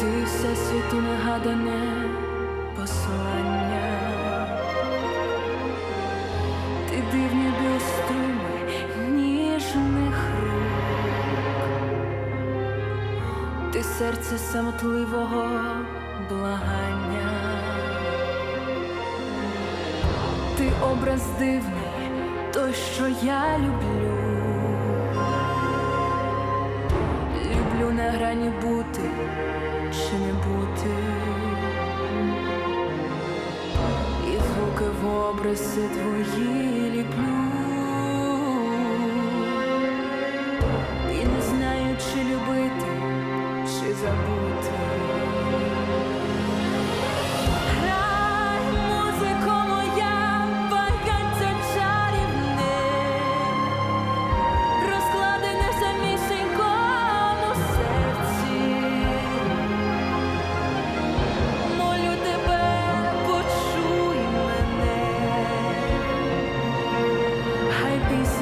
Ти все світу нагадане послання, ти дивні біоструми ніжних рук, ти серце самотливого благання, ти образ дивний, той, що я люблю. грані бути чи не бути, і звуки в образи твої.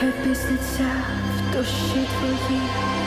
хай пісниться в душі твоїй.